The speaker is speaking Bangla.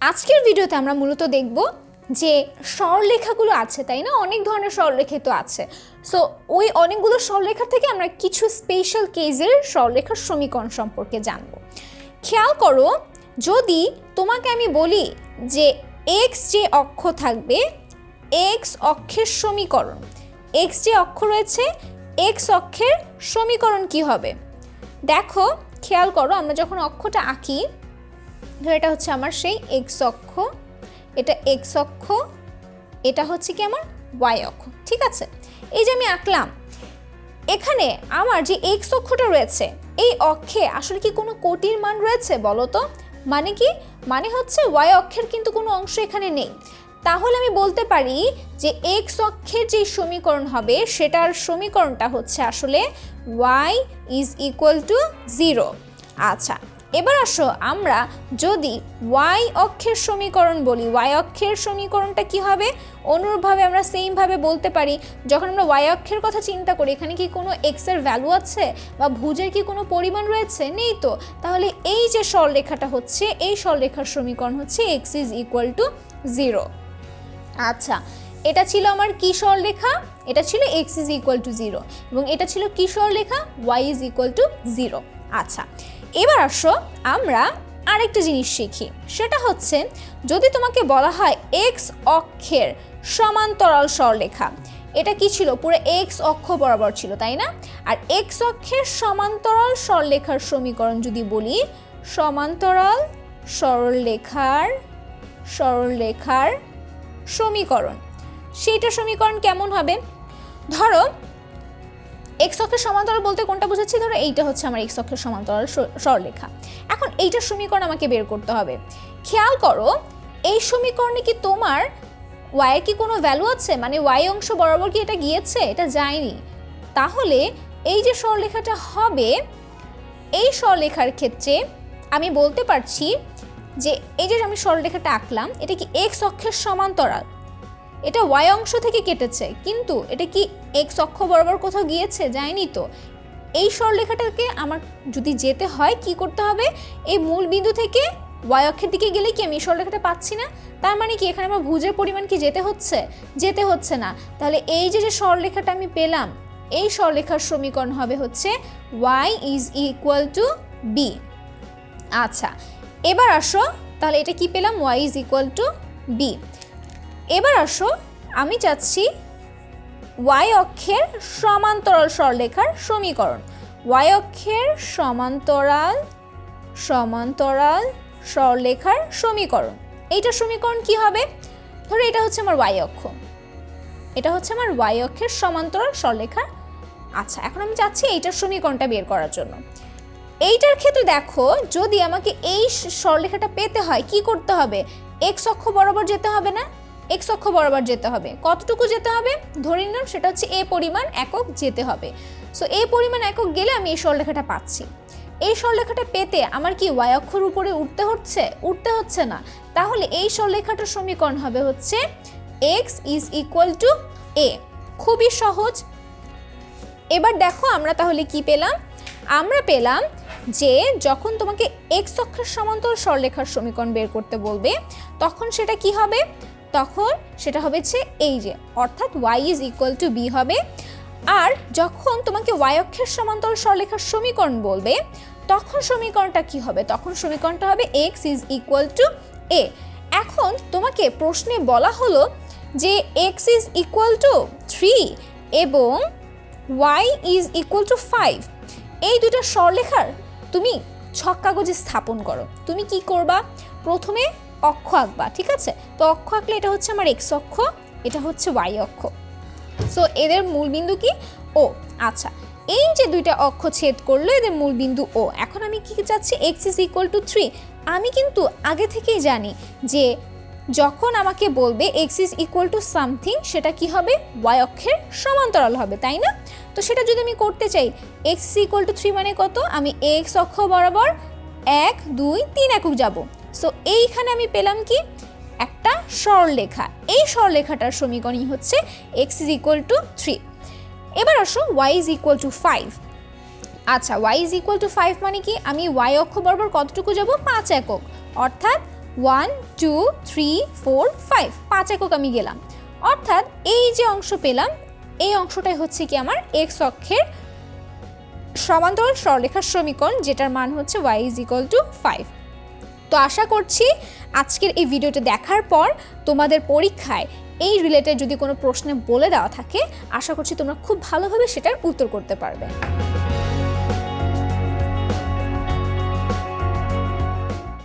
আজকের ভিডিওতে আমরা মূলত দেখব যে স্বরলেখাগুলো আছে, তাই না? অনেক ধরনের স্বরলেখা তো আছে। সো ওই অনেকগুলো স্বরলেখা থেকে আমরা কিছু স্পেশাল কেজের স্বরলেখার সমীকরণ সম্পর্কে জানব। খেয়াল করো, যদি তোমাকে আমি বলি যে এক্স যে অক্ষ থাকবে এক্স অক্ষের সমীকরণ এক্স যে অক্ষ রয়েছে এক্স অক্ষের সমীকরণ কি হবে? দেখো, খেয়াল করো, আমরা যখন অক্ষটা আঁকি ধর এটা হচ্ছে আমার সেই এক্স অক্ষ, এটা এক্স অক্ষ, এটা হচ্ছে কি আমার ওয়াই অক্ষ, ঠিক আছে? এই যে আমি আঁকলাম, এখানে আমার যে এক্স অক্ষটা রয়েছে, এই অক্ষে আসলে কি কোনো কোটির মান রয়েছে বলো তো? মানে কি? মানে হচ্ছে ওয়াই অক্ষের কিন্তু কোনো অংশ এখানে নেই। তাহলে আমি বলতে পারি যে এক্স অক্ষের যে সমীকরণ হবে, সেটার সমীকরণটা হচ্ছে আসলে Y is equal to zero আচ্ছা এবার আসো আমরা যদি ওয়াই অক্ষের সমীকরণ বলি ওয়াই অক্ষের সমীকরণটা কি হবে? অনুরূপভাবে আমরা সেমভাবে বলতে পারি, যখন আমরা ওয়াই অক্ষের কথা চিন্তা করি, এখানে কি কোনো এক্সের ভ্যালু আছে? বা ভুজের কি কোনো পরিমাণ রয়েছে? নেই তো। তাহলে এই যে সরলরেখাটা হচ্ছে, এই সরলরেখার সমীকরণ হচ্ছে X is equal to zero আচ্ছা এটা ছিল আমার কি সরলরেখা? এটা ছিল X is equal to zero এবং এটা ছিল কি সরলরেখা? Y is equal to zero আচ্ছা এবার আসো আমরা আরেকটা জিনিস শিখি। সেটা হচ্ছে, যদি তোমাকে বলা হয় এক্স অক্ষের সমান্তরাল স্বরলেখা এটা কি ছিল? পুরো এক্স অক্ষ বরাবর ছিল, তাই না? আর এক্স অক্ষের সমান্তরাল স্বরলেখার সমীকরণ যদি বলি, সমান্তরাল সরলরেখার সরলরেখার সমীকরণ। সেইটা সমীকরণ কেমন হবে? এক্স অক্ষের সমান্তরাল বলতে কোনটা বুঝাচ্ছি? ধরো এইটা হচ্ছে আমার এক্স অক্ষের সমান্তরাল স- সরলরেখা এখন এইটার সমীকরণ আমাকে বের করতে হবে। খেয়াল করো, এই সমীকরণে কি তোমার ওয়াইয়ের কি কোনো ভ্যালু আছে? মানে ওয়াই অংশ বরাবর কি এটা গিয়েছে? এটা যায়নি। তাহলে এই যে সরলরেখাটা হবে, এই সরলরেখার ক্ষেত্রে আমি বলতে পারছি যে এই যে আমি সরলরেখাটা আঁকলাম, এটা কি এক্স অক্ষের সমান্তরাল? এটা ওয়াই অংশ থেকে কেটেছে, কিন্তু এটা কি এক্স অক্ষ বরাবর কোথাও গিয়েছে যায়নি তো? এই সরলরেখাটাকে আমার যদি যেতে হয় কি করতে হবে? এই মূল বিন্দু থেকে ওয়াই অক্ষের দিকে গেলে কি আমি এই সরলরেখাটা পাচ্ছি না? তার মানে কি এখানে আমার ভুজের পরিমাণ কি যেতে হচ্ছে? যেতে হচ্ছে না। তাহলে এই যে যে সরলরেখাটা আমি পেলাম, এই সরলরেখার সমীকরণ হবে হচ্ছে Y is equal to B আচ্ছা এবার আসো, তাহলে এটা কি পেলাম? Y is equal to B এবার আসো, আমি চাচ্ছি ওয়াই অক্ষের সমান্তরাল সরলরেখার সমীকরণ। ওয়াই অক্ষের সমান্তরাল সমান্তরাল সরলরেখার সমীকরণ। এইটা সমীকরণ কি হবে? ধরো এটা হচ্ছে আমার ওয়াই অক্ষ। এটা হচ্ছে আমার ওয়াই অক্ষের সমান্তরাল সরলরেখা। আচ্ছা এখন আমি চাচ্ছি এইটার সমীকরণটা বের করার জন্য। এইটার ক্ষেত্রে দেখো, যদি আমাকে এই স- সরলরেখাটা পেতে হয়, কি করতে হবে? এক্স অক্ষ বরাবর যেতে হবে না? এক্স অক্ষ বরাবর যেতে হবে। কতটুকু যেতে হবে? ধরে নিলাম সেটা হচ্ছে এ পরিমাণ একক যেতে হবে। সো এ পরিমাণ একক গেলে আমি এই সরলরেখাটা পাচ্ছি। এই সরলরেখাটা পেতে আমার কি ওয়াই অক্ষর উপরে উঠতে হচ্ছে? উঠতে হচ্ছে না। তাহলে এই সরলরেখাটার সমীকরণ হবে হচ্ছে X is equal to A খুবই সহজ। এবার দেখো আমরা তাহলে কি পেলাম? আমরা পেলাম যে যখন তোমাকে এক্স অক্ষের সমান্তর সরলরেখার সমীকরণ বের করতে বলবে, তখন সেটা কি হবে? তখন সেটা হবে হচ্ছে এই যে, অর্থাৎ Y is equal to B হবে। আর যখন তোমাকে ওয়াই অক্ষের সমান্তর সরলরেখার সমীকরণ বলবে, তখন সমীকরণটা কি হবে? তখন সমীকরণটা হবে X is equal to A এখন তোমাকে প্রশ্নে বলা হলো যে X is equal to three এবং Y is equal to five এই দুটো সরলেখার তুমি ছক কাগজে স্থাপন করো। তুমি কি করবা? প্রথমে অক্ষ আঁকবা, ঠিক আছে? তো অক্ষ আঁকলে এটা হচ্ছে আমার এক্স অক্ষ, এটা হচ্ছে ওয়াই অক্ষ। সো এদের মূলবিন্দু কি? ও আচ্ছা। এই যে দুইটা অক্ষ ছেদ করল, এদের মূলবিন্দু ও এখন আমি কি চাচ্ছি? X is equal to three আমি কিন্তু আগে থেকেই জানি যে যখন আমাকে বলবে X is equal to something সেটা কি হবে? ওয়াই অক্ষের সমান্তরাল হবে, তাই না? তো সেটা যদি আমি করতে চাই X is equal to three মানে কত? আমি এক্স অক্ষ বরাবর এক, দুই, তিন একক যাব। সো এইখানে আমি পেলাম কি? একটা সরলরেখা। এই সরলরেখাটার সমীকরণই হচ্ছে X is equal to three এবার আসো Y is equal to five আচ্ছা Y is equal to five মানে কি? আমি ওয়াই অক্ষ বরাবর কতটুকু যাব? পাঁচ একক। অর্থাৎ one two three four five পাঁচ একক আমি গেলাম। অর্থাৎ এই যে অংশ পেলাম, এই অংশটাই হচ্ছে কি আমার এক্স অক্ষের সমান্তরাল সরলরেখার সমীকরণ, যেটার মান হচ্ছে Y is equal to five তো আশা করছি আজকের এই ভিডিওটা দেখার পর তোমাদের পরীক্ষায় এই রিলেটেড যদি কোনো প্রশ্নে বলে দেওয়া থাকে, আশা করছি তোমরা খুব ভালোভাবে সেটার উত্তর করতে পারবে।